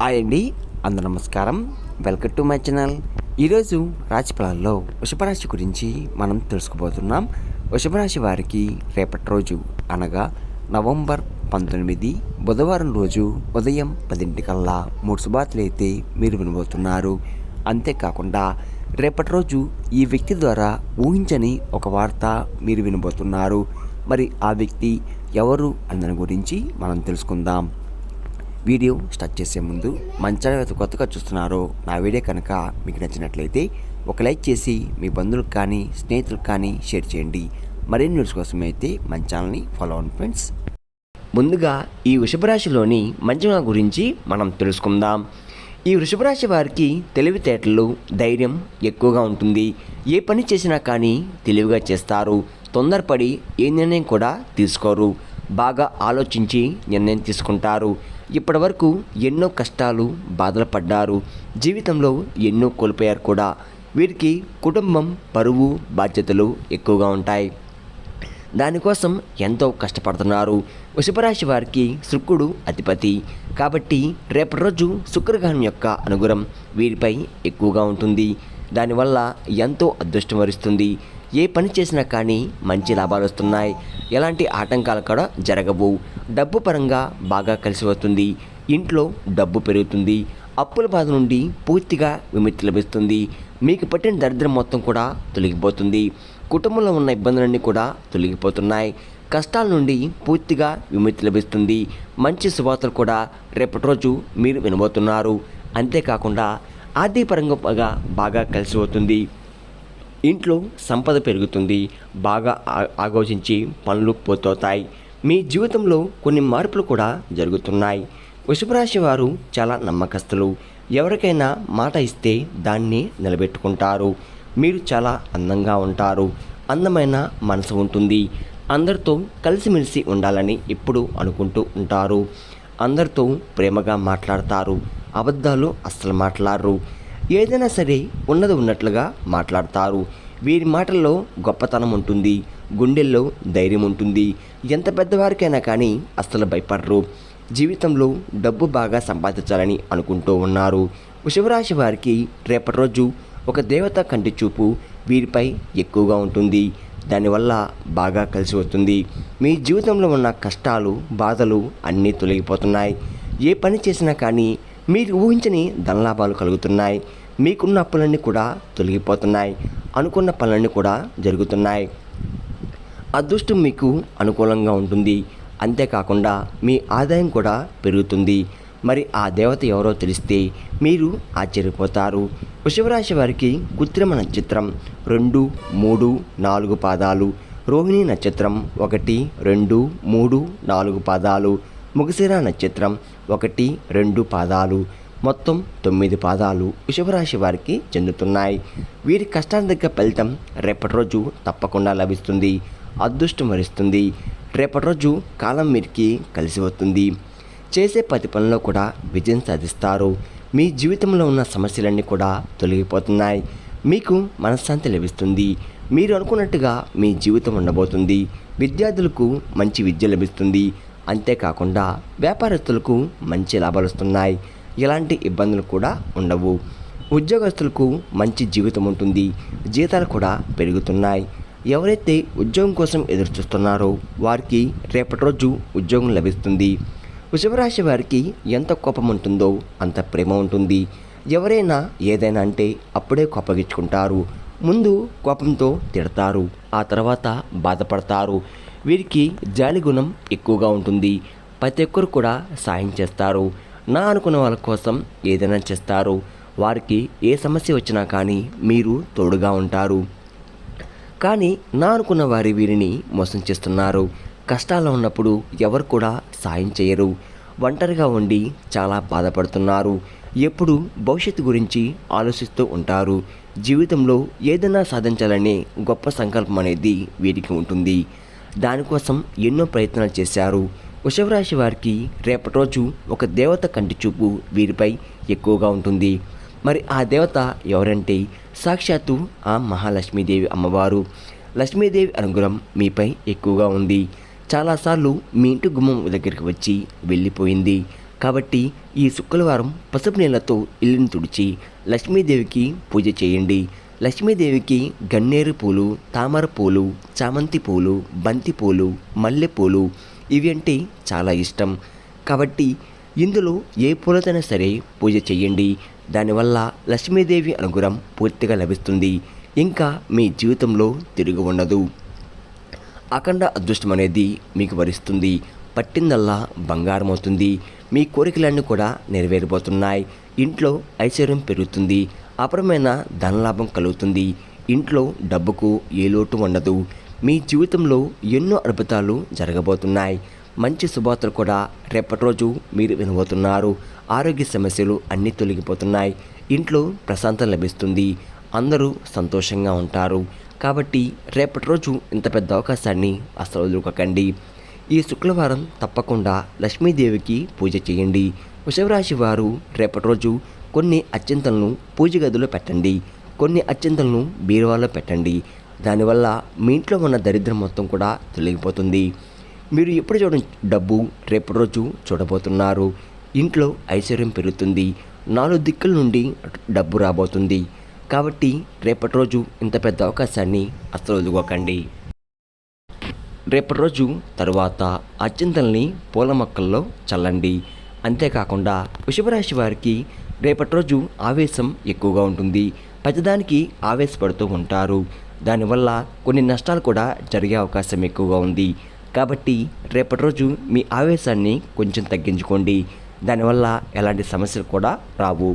Hi అండి అందరు నమస్కారం. వెల్కమ్ టు మై ఛానల్ ఈరోజు రాశి ఫలాల్లో వృషభరాశి గురించి మనం తెలుసుకోబోతున్నాం. వృషభరాశి వారికి రేపటి రోజు అనగా నవంబర్ పంతొమ్మిది బుధవారం రోజు ఉదయం పదింటికల్లా మూడు శుభార్తలు అయితే మీరు వినబోతున్నారు. అంతేకాకుండా రేపటి రోజు ఈ వ్యక్తి ద్వారా ఊహించని ఒక వార్త మీరు వినబోతున్నారు. మరి ఆ వ్యక్తి ఎవరు అన్న గురించి మనం తెలుసుకుందాం. వీడియో స్టార్ట్ చేసే ముందు మన ఛానల్ కొత్తగా చూస్తున్నారో నా వీడియో కనుక మీకు నచ్చినట్లయితే ఒక లైక్ చేసి మీ బంధువులకు కానీ స్నేహితులకు కానీ షేర్ చేయండి. మరిన్ని న్యూస్ కోసం అయితే మన ఛానల్ని ఫాలో అవ్వండి ఫ్రెండ్స్ ముందుగా ఈ వృషభరాశిలోని మంచిమ గురించి మనం తెలుసుకుందాం. ఈ వృషభరాశి వారికి తెలివితేటలు ధైర్యం ఎక్కువగా ఉంటుంది. ఏ పని చేసినా కానీ తెలివిగా చేస్తారు. తొందరపడి ఏ నిర్ణయం కూడా తీసుకోరు. బాగా ఆలోచించి నిర్ణయం తీసుకుంటారు. ఇప్పటివరకు ఎన్నో కష్టాలు బాధలు పడ్డారు జీవితంలో ఎన్నో కోల్పోయారు కూడా. వీరికి కుటుంబం పరువు బాధ్యతలు ఎక్కువగా ఉంటాయి. దానికోసం ఎంతో కష్టపడుతున్నారు. వృషభరాశి వారికి శుక్రుడు అధిపతి. కాబట్టి రేపటి రోజు శుక్రగ్రహం యొక్క అనుగుణం వీరిపై ఎక్కువగా ఉంటుంది. దానివల్ల ఎంతో అదృష్టం వరిస్తుంది. ఏ పని చేసినా కానీ మంచి లాభాలు వస్తున్నాయి. ఎలాంటి ఆటంకాలు కూడా జరగవు. డబ్బు పరంగా బాగా కలిసి వస్తుంది. ఇంట్లో డబ్బు పెరుగుతుంది. అప్పుల బాధ నుండి పూర్తిగా విముక్తి లభిస్తుంది. మీకు పట్టిన దరిద్రం మొత్తం కూడా తొలగిపోతుంది. కుటుంబంలో ఉన్న ఇబ్బందులన్నీ కూడా తొలగిపోతున్నాయి. కష్టాల నుండి పూర్తిగా విముక్తి లభిస్తుంది. మంచి శుభార్తలు కూడా రేపటి రోజు మీరు వినబోతున్నారు. అంతేకాకుండా ఆర్థికపరంగా బాగా బాగా కలిసి అవుతుంది ఇంట్లో సంపద పెరుగుతుంది బాగా ఆ- ఆలోచించి పనులు పూర్తవుతాయి. మీ జీవితంలో కొన్ని మార్పులు కూడా జరుగుతున్నాయి. వృషభరాశి వారు చాలా నమ్మకస్తులు. ఎవరికైనా మాట ఇస్తే దాన్ని నిలబెట్టుకుంటారు. మీరు చాలా అందంగా ఉంటారు. అందమైన మనసు ఉంటుంది. అందరితో కలిసిమెలిసి ఉండాలని ఎప్పుడు అనుకుంటూ ఉంటారు. అందరితో ప్రేమగా మాట్లాడతారు. అబద్ధాలు అస్సలు మాట్లాడరు. ఏదైనా సరే ఉన్నది ఉన్నట్లుగా మాట్లాడతారు. వీరి మాటల్లో గొప్పతనం ఉంటుంది గుండెల్లో ధైర్యం ఉంటుంది. ఎంత పెద్దవారికైనా కానీ అస్సలు భయపడరు. జీవితంలో డబ్బు బాగా సంపాదించాలని అనుకుంటూ ఉన్నారు. వృషభరాశి వారికి రేపటి రోజు ఒక దేవత కంటి చూపు వీరిపై ఎక్కువగా ఉంటుంది. దానివల్ల బాగా కలిసి వస్తుంది. మీ జీవితంలో ఉన్న కష్టాలు బాధలు అన్నీ తొలగిపోతున్నాయి. ఏ పని చేసినా కానీ మీరు ఊహించని ధనలాభాలు కలుగుతున్నాయి. మీకున్న అప్పులన్నీ కూడా తొలగిపోతున్నాయి. అనుకున్న పనులన్నీ కూడా జరుగుతున్నాయి. అదృష్టం మీకు అనుకూలంగా ఉంటుంది. అంతేకాకుండా మీ ఆదాయం కూడా పెరుగుతుంది. మరి ఆ దేవత ఎవరో తెలిస్తే మీరు ఆశ్చర్యపోతారు. వృషభరాశి వారికి కృత్రిమ నక్షత్రం రెండు మూడు నాలుగు పాదాలు. రోహిణి నక్షత్రం ఒకటి రెండు మూడు నాలుగు పాదాలు. ముగిసిరా నక్షత్రం ఒకటి రెండు పాదాలు. మొత్తం తొమ్మిది పాదాలు వృషభరాశి వారికి చెందుతున్నాయి. వీరి కష్టానికి దగ్గర ఫలితం రేపటి రోజు తప్పకుండా లభిస్తుంది. అదృష్టం వరిస్తుంది. రేపటి రోజు కాలం వీరికి కలిసి వస్తుంది. చేసే ప్రతి పనిలో కూడా విజయం సాధిస్తారు. మీ జీవితంలో ఉన్న సమస్యలన్నీ కూడా తొలగిపోతున్నాయి. మీకు మనశ్శాంతి లభిస్తుంది. మీరు అనుకున్నట్టుగా మీ జీవితం ఉండబోతుంది. విద్యార్థులకు మంచి విద్య లభిస్తుంది. అంతేకాకుండా వ్యాపారస్తులకు మంచి లాభాలు వస్తున్నాయి. ఎలాంటి ఇబ్బందులు కూడా ఉండవు. ఉద్యోగస్తులకు మంచి జీవితం ఉంటుంది. జీతాలు కూడా పెరుగుతున్నాయి. ఎవరైతే ఉద్యోగం కోసం ఎదురు చూస్తున్నారో వారికి రేపటి రోజు ఉద్యోగం లభిస్తుంది. వృషభరాశి వారికి ఎంత కోపం ఉంటుందో అంత ప్రేమ ఉంటుంది. ఎవరైనా ఏదైనా అంటే అప్పుడే కోపగించుకుంటారు. ముందు కోపంతో తిడతారు. ఆ తర్వాత బాధపడతారు. వీరికి జాలి గుణం ఎక్కువగా ఉంటుంది. ప్రతి ఒక్కరు కూడా సాయం చేస్తారు. నా అనుకున్న వాళ్ళ కోసం ఏదైనా చేస్తారు. వారికి ఏ సమస్య వచ్చినా కానీ మీరు తోడుగా ఉంటారు. కానీ నా అనుకున్న వారి వీరిని మోసం చేస్తున్నారు. కష్టాల్లో ఉన్నప్పుడు ఎవరు కూడా సాయం చేయరు. ఒంటరిగా ఉండి చాలా బాధపడుతున్నారు. ఎప్పుడు భవిష్యత్తు గురించి ఆలోచిస్తూ ఉంటారు. జీవితంలో ఏదైనా సాధించాలనే గొప్ప సంకల్పం అనేది వీరికి ఉంటుంది. దానికోసం ఎన్నో ప్రయత్నాలు చేశారు. వృషభరాశి వారికి రేపటి రోజు ఒక దేవత కంటి చూపు వీరిపై ఎక్కువగా ఉంటుంది. మరి ఆ దేవత ఎవరంటే సాక్షాత్తు ఆ మహాలక్ష్మీదేవి అమ్మవారు. లక్ష్మీదేవి అనుగ్రహం మీపై ఎక్కువగా ఉంది. చాలాసార్లు మీ ఇంటి గుమ్మం దగ్గరికి వచ్చి వెళ్ళిపోయింది. కాబట్టి ఈ శుక్రవారం పసుపు నీళ్ళతో ఇల్లుని తుడిచి లక్ష్మీదేవికి పూజ చేయండి. లక్ష్మీదేవికి గన్నేరు పూలు తామర పూలు చామంతి పూలు బంతి పూలు మల్లెపూలు ఇవి అంటే చాలా ఇష్టం. కాబట్టి ఇందులో ఏ పూలతైనా సరే పూజ చేయండి. దానివల్ల లక్ష్మీదేవి అనుగ్రహం పూర్తిగా లభిస్తుంది. ఇంకా మీ జీవితంలో తిరుగు ఉండదు. అఖండ అదృష్టం అనేది మీకు వరిస్తుంది. పట్టిందల్లా బంగారం అవుతుంది. మీ కోరికలన్నీ కూడా నెరవేరిపోతున్నాయి ఇంట్లో ఐశ్వర్యం పెరుగుతుంది. అపరమైన ధనలాభం కలుగుతుంది. ఇంట్లో డబ్బుకు ఏ లోటు ఉండదు. మీ జీవితంలో ఎన్నో అద్భుతాలు జరగబోతున్నాయి. మంచి శుభార్తలు కూడా రేపటి రోజు మీరు వినబోతున్నారు. ఆరోగ్య సమస్యలు అన్నీ తొలగిపోతున్నాయి. ఇంట్లో ప్రశాంతం లభిస్తుంది. అందరూ సంతోషంగా ఉంటారు. కాబట్టి రేపటి రోజు ఇంత పెద్ద అవకాశాన్ని అసలు వదులుకోకండి. ఈ శుక్రవారం తప్పకుండా లక్ష్మీదేవికి పూజ చేయండి. వృషభరాశి వారు రేపటి రోజు కొన్ని అత్యంతలను పూజ గదిలో పెట్టండి కొన్ని అత్యంతలను బీరువాలో పెట్టండి. దానివల్ల మీ ఇంట్లో ఉన్న దరిద్రం మొత్తం కూడా తొలగిపోతుంది. మీరు ఎప్పుడు చూడ డబ్బు రేపటి రోజు చూడబోతున్నారు. ఇంట్లో ఐశ్వర్యం పెరుగుతుంది. నాలుగు దిక్కుల నుండి డబ్బు రాబోతుంది. కాబట్టి రేపటి రోజు ఇంత పెద్ద అవకాశాన్ని అస్సలు వదులుకోకండి. రేపటి రోజు తరువాత అత్యంతల్ని పూల మొక్కల్లో చల్లండి. అంతేకాకుండా వృషభరాశి వారికి రేపటి రోజు ఆవేశం ఎక్కువగా ఉంటుంది. ప్రతిదానికి ఆవేశపడుతూ ఉంటారు. దానివల్ల కొన్ని నష్టాలు కూడా జరిగే అవకాశం ఎక్కువగా ఉంది. కాబట్టి రేపటి రోజు మీ ఆవేశాన్ని కొంచెం తగ్గించుకోండి. దానివల్ల ఎలాంటి సమస్యలు కూడా రావు.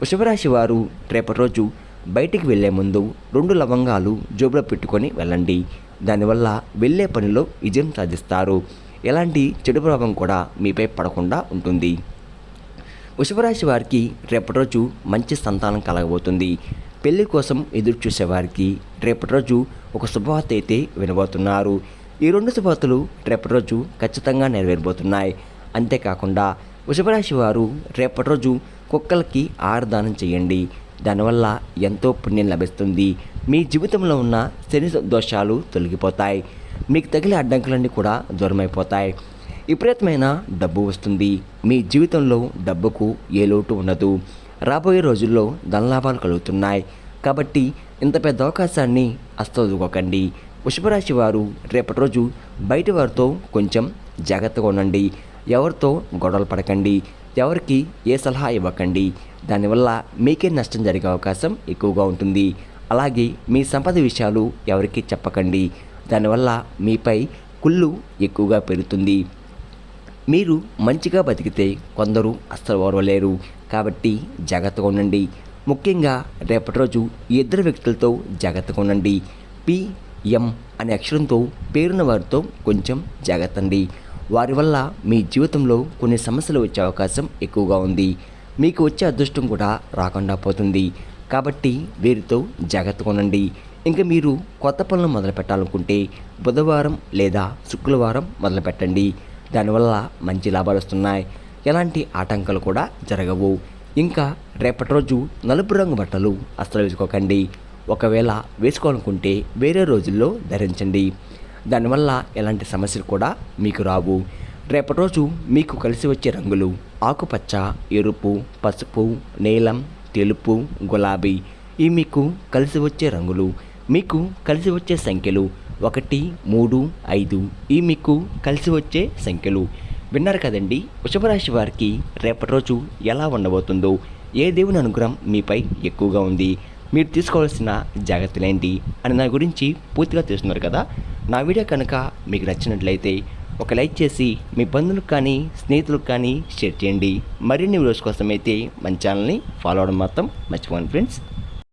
వృషభరాశి వారు రేపటి రోజు బయటికి వెళ్ళే ముందు రెండు లవంగాలు జోబులో పెట్టుకొని వెళ్ళండి. దానివల్ల వెళ్ళే పనిలో విజయం సాధిస్తారు. ఎలాంటి చెడు ప్రభావం కూడా మీపై పడకుండా ఉంటుంది. వృషభరాశి వారికి రేపటి రోజు మంచి సంతానం కలగబోతుంది. పెళ్ళి కోసం ఎదురు చూసేవారికి రేపటి రోజు ఒక శుభవార్త అయితే వినబోతున్నారు. ఈ రెండు శుభవార్తలు రేపటి రోజు ఖచ్చితంగా నెరవేరబోతున్నాయి. అంతేకాకుండా వృషభరాశి వారు రేపటి రోజు కుక్కలకి ఆహారదానం చేయండి. దానివల్ల ఎంతో పుణ్యం లభిస్తుంది. మీ జీవితంలో ఉన్న శని దోషాలు తొలగిపోతాయి. మీకు తగిలే అడ్డంకులన్నీ కూడా దూరమైపోతాయి. విపరీతమైన డబ్బు వస్తుంది. మీ జీవితంలో డబ్బుకు ఏ లోటు ఉండదు. రాబోయే రోజుల్లో ధనలాభాలు కలుగుతున్నాయి. కాబట్టి ఇంత పెద్ద అవకాశాన్ని అస్తవదుకోకండి వృషభరాశి వారు రేపటి రోజు బయట వారితో కొంచెం జాగ్రత్తగా ఉండండి. ఎవరితో గొడవలు పడకండి. ఎవరికి ఏ సలహా ఇవ్వకండి. దానివల్ల మీకే నష్టం జరిగే అవకాశం ఎక్కువగా ఉంటుంది. అలాగే మీ సంపద విషయాలు ఎవరికి చెప్పకండి. దానివల్ల మీపై కుళ్ళు ఎక్కువగా పెరుగుతుంది. మీరు మంచిగా బతికితే కొందరు అస్సలు ఓర్వలేరు కాబట్టి జాగ్రత్తగా ఉండండి. ముఖ్యంగా రేపటి రోజు ఇద్దరు వ్యక్తులతో జాగ్రత్తగా ఉండండి. పిఎం అనే అక్షరంతో పేరున్న వారితో కొంచెం జాగ్రత్త అండి. వారి వల్ల మీ జీవితంలో కొన్ని సమస్యలు వచ్చే అవకాశం ఎక్కువగా ఉంది. మీకు వచ్చే అదృష్టం కూడా రాకుండా పోతుంది. కాబట్టి వీరితో జాగ్రత్తగా ఉండండి. ఇంకా మీరు కొత్త పనులు మొదలు పెట్టాలనుకుంటే బుధవారం లేదా శుక్రవారం మొదలు పెట్టండి దానివల్ల మంచి లాభాలు వస్తున్నాయి. ఎలాంటి ఆటంకాలు కూడా జరగవు. ఇంకా రేపటి రోజు నలుపు రంగు బట్టలు అస్సలు వేసుకోకండి. ఒకవేళ వేసుకోవాలనుకుంటే వేరే రోజుల్లో ధరించండి. దానివల్ల ఎలాంటి సమస్యలు కూడా మీకు రావు. రేపటి రోజు మీకు కలిసి వచ్చే రంగులు ఆకుపచ్చ ఎరుపు పసుపు నీలం తెలుపు గులాబీ. ఈ మీకు కలిసి వచ్చే రంగులు మీకు కలిసి వచ్చే సంఖ్యలు ఒకటి మూడు ఐదు ఈ మీకు కలిసి వచ్చే సంఖ్యలు. విన్నారు కదండి వృషభరాశి వారికి రేపటి రోజు ఎలా ఉండబోతుందో? ఏ దేవుని అనుగ్రహం మీపై ఎక్కువగా ఉంది? మీరు తీసుకోవాల్సిన జాగ్రత్తలేంటి అని నా గురించి పూర్తిగా తెలుస్తున్నారు కదా? నా వీడియో కనుక మీకు నచ్చినట్లయితే ఒక లైక్ చేసి మీ బంధువులకు కానీ స్నేహితులకు కానీ షేర్ చేయండి. మరిన్ని వీడియోస్ కోసం అయితే మన ఛానల్ని ఫాలో అవడం మాత్రం మర్చిపోండి ఫ్రెండ్స్.